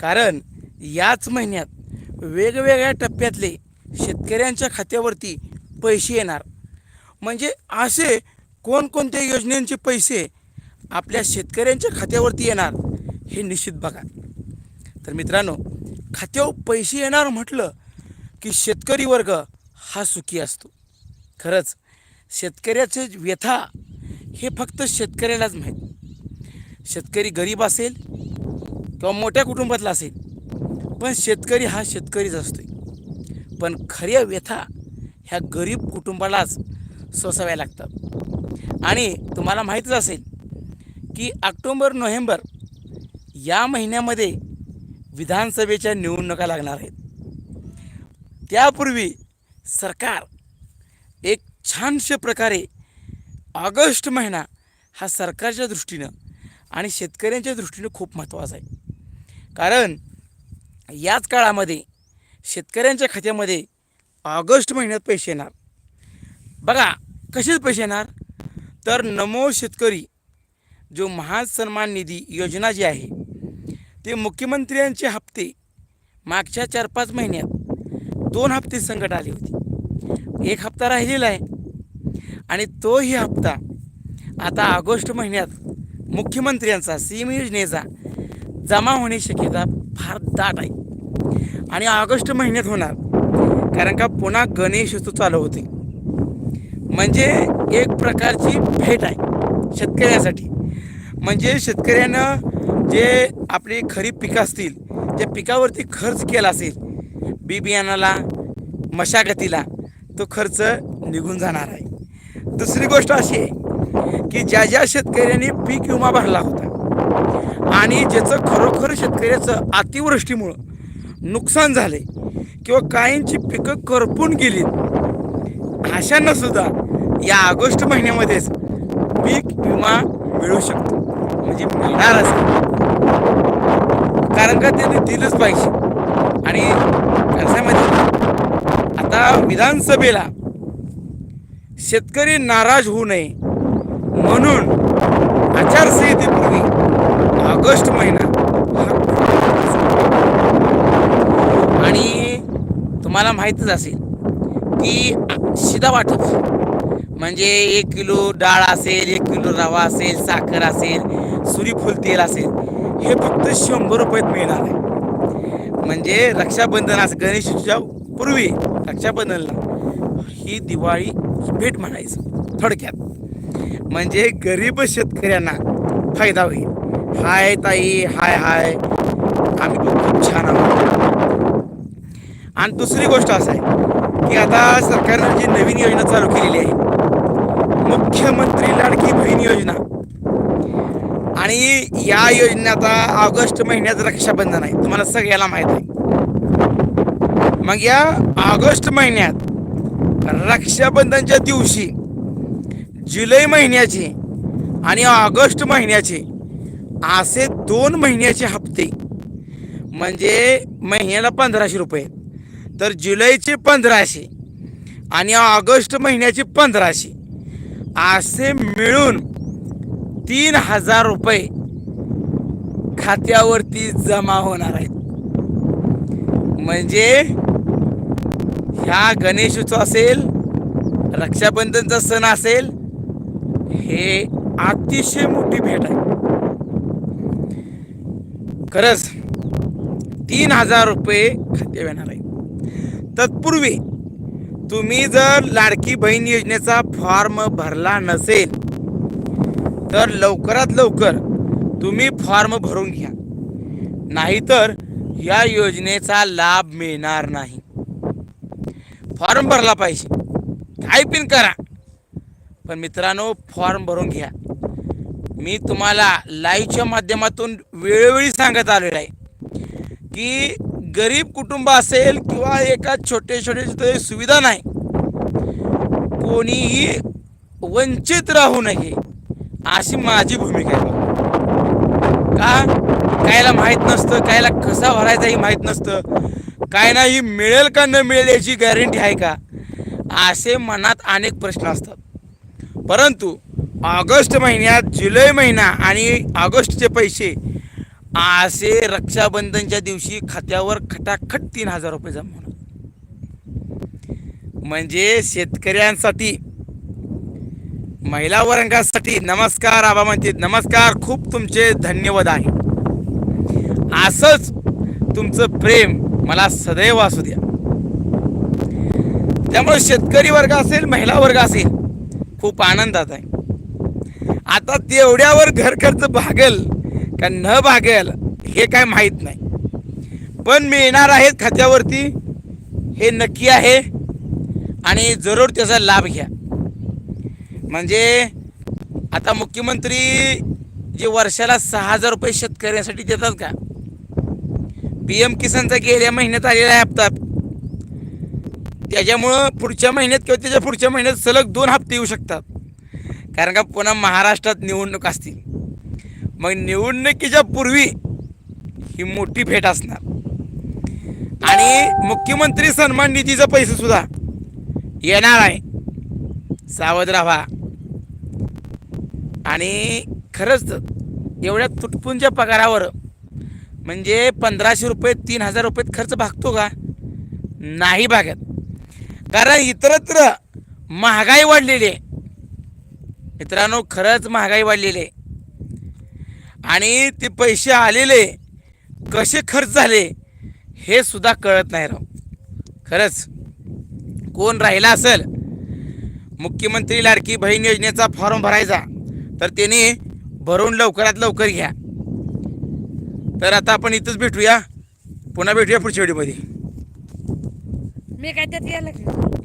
कारण याच महिन्यात वेगवेगळ्या टप्प्यातले शेतकऱ्यांच्या खात्यावरती पैसे येणार. म्हणजे असे कोणकोणत्या योजनेचे पैसे आपल्या शेतकऱ्यांच्या खात्यावरती येणार हे निश्चित बघा. तर मित्रांनो खात्यावर पैसे येणार म्हटलं की शेतकरी वर्ग हा सुखी असतो. खरंच शेतकऱ्याचे व्यथा हे फक्त शेतकऱ्यालाच माहीत. शेतकरी गरीब असेल किंवा मोठ्या कुटुंबातला असेल पण शेतकरी हा शेतकरीच असतो पण खऱ्या व्यथा ह्या गरीब कुटुंबालाच सोसाव्या लागतात. आणि तुम्हाला माहीतच असेल की ऑक्टोंबर नोव्हेंबर या महिन्यामध्ये विधानसभेच्या निवडणुका लागणार आहेत. त्यापूर्वी सरकार एक छानशा प्रकारे ऑगस्ट महिना हा सरकारच्या दृष्टीनं आणि शेतकऱ्यांच्या दृष्टीनं खूप महत्त्वाचा आहे. कारण याच काळामध्ये शेतकऱ्यांच्या खात्यामध्ये ऑगस्ट महिन्यात पैसे येणार. बघा कसेच पैसे येणार? तर नमो शेतकरी जो महान सन्मान निधी योजना जी आहे ते मुख्यमंत्र्यांचे हप्ते मागच्या चार पाच महिन्यात दोन हप्ते संकट आले होते. एक हप्ता राहिलेला आहे आणि तोही हप्ता आता ऑगस्ट महिन्यात मुख्यमंत्र्यांचा सीम योजनेचा जमा होण्याची शक्यता फार दाट आहे. आणि ऑगस्ट महिन्यात होणार. कारण का पुन्हा गणेश उत्सव चालू होते म्हणजे एक प्रकारची भेट आहे शेतकऱ्यासाठी. म्हणजे शेतकऱ्यानं जे आपली खरीप पिकं असतील त्या पिकावरती खर्च केला असेल बी बियाणाला मशागतीला तो खर्च निघून जाणार आहे. दुसरी गोष्ट अशी आहे की ज्या ज्या शेतकऱ्यांनी पीक विमा भरला होता आणि ज्याचं खरोखर शेतकऱ्याचं अतिवृष्टीमुळं नुकसान झाले किंवा काहींची पिकं करपून गेली अशांना सुद्धा या ऑगस्ट महिन्यामध्येच पीक विमा मिळू शकतो म्हणजे मिळणारच आहे. कारण का त्यांनी दिलंच पाहिजे आणि कसं आता विधानसभेला शेतकरी नाराज होऊ नये म्हणून आचारसंहितेपूर्वी ऑगस्ट महिना. आणि तुम्हाला माहीतच असेल की शिदा वाटप. म्हणजे एक किलो डाळ असेल एक किलो रवा असेल साखर असेल सूर्यफूल तेल असेल हे फक्त शंभर रुपयात मिळणार आहे. म्हणजे रक्षाबंधन असं गणेशच्या पूर्वी रक्षाबंधनला ही दिवाळी भेट म्हणायचं थोडक्यात. म्हणजे गरीब शेतकऱ्यांना फायदा होईल. हाय ताई हाय हाय. आम्ही खूप छान आहोत. आणि दुसरी गोष्ट असं आहे की आता सरकारनं जी नवीन योजना चालू केलेली आहे मुख्यमंत्री लाडकी बहीण योजना. आणि या योजनेचा आता ऑगस्ट महिन्यात रक्षाबंधन आहे. तुम्हाला सगळ्याला माहीत आहे. मग या ऑगस्ट महिन्यात रक्षाबंधनच्या दिवशी जुलै महिन्याचे आणि ऑगस्ट महिन्याचे असे दोन महिन्याचे हप्ते. म्हणजे महिन्याला पंधराशे रुपये. तर जुलैचे पंधराशे आणि ऑगस्ट महिन्याचे पंधराशे. असे मिळून तीन हजार रुपये खात्यावरती जमा होणार आहेत. म्हणजे ह्या गणेश उत्सव असेल रक्षाबंधनचा सण असेल हे अतिशय मोठी भेट आहे. खरंच तीन हजार रुपये खात्यावर येणार आहे. तत्पूर्वी तुम्ही जर लाडकी बहीण योजनेचा फॉर्म भरला नसेल तर लवकरात लवकर तुम्ही फॉर्म भरून घ्या. नाहीतर या योजनेचा लाभ मिळणार नाही. फॉर्म भरला पाहिजे. काय पिन करा. पण मित्रांनो फॉर्म भरून घ्या. मी तुम्हाला लाईव्हच्या माध्यमातून वेळोवेळी सांगत आलेलं आहे की गरीब कुटुंब असेल किंवा एका छोटे छोटे तिथे सुविधा नाही कोणीही वंचित राहू नये अशी माझी भूमिका आहे. का? कायला माहीत नसतं कायला कसा भरायचा ही माहीत नसतं. काय नाही मिळेल का न मिळेल याची गॅरंटी आहे का? असे मनात अनेक प्रश्न असतात. परंतु ऑगस्ट महिन्यात जुलै महिना आणि ऑगस्टचे पैसे असे रक्षाबंधनच्या दिवशी खात्यावर खटाखट तीन हजार रुपये जमा होणार. म्हणजे शेतकऱ्यांसाठी महिला वर्गासाठी नमस्कार आबा म्हणते नमस्कार खूप तुमचे धन्यवाद आहे. असंच तुमचं प्रेम मला सदैव असू द्या. त्यामुळे शेतकरी वर्ग असेल महिला वर्ग असेल खूप आनंदात आहे. आता तेवढ्यावर घर खर्च भागेल का न भागेल हे काय माहीत नाही. पण मिळणार आहेत खात्यावरती हे नक्की आहे. आणि जरूर त्याचा लाभ घ्या. म्हणजे आता मुख्यमंत्री जे वर्षाला सहा हजार रुपये शेतकऱ्यांसाठी देतात का? पी एम किसानचा गेल्या महिन्यात आलेला आहे हप्ता. त्याच्यामुळं पुढच्या महिन्यात किंवा त्याच्या पुढच्या महिन्यात सलग दोन हप्ते येऊ शकतात. कारण का पुन्हा महाराष्ट्रात निवडणूक असतील. मग निवडणुकीच्या पूर्वी ही मोठी भेट असणार. आणि मुख्यमंत्री सन्मान निधीचा पैसे सुद्धा येणार आहे. सावध राहा आणि खरंच एवढ्या तुटपुंच्या पगारावर म्हणजे पंधराशे रुपये तीन हजार रुपये खर्च भागतो का? नाही भागत. कारण इतरत्र महागाई वाढलेली आहे. मित्रांनो खरंच महागाई वाढलेली आहे. आणि ते पैसे आलेले कसे खर्च झाले हे सुद्धा कळत नाही राव. खरंच. कोण राहिला असेल मुख्यमंत्री लाडकी बहीण योजनेचा फॉर्म भरायचा तर त्याने भरून लवकरात लवकर घ्या. तर आता आपण इथंच भेटूया. पुन्हा भेटूया पुढच्या व्हिडिओमध्ये. मी काय त्यात यायला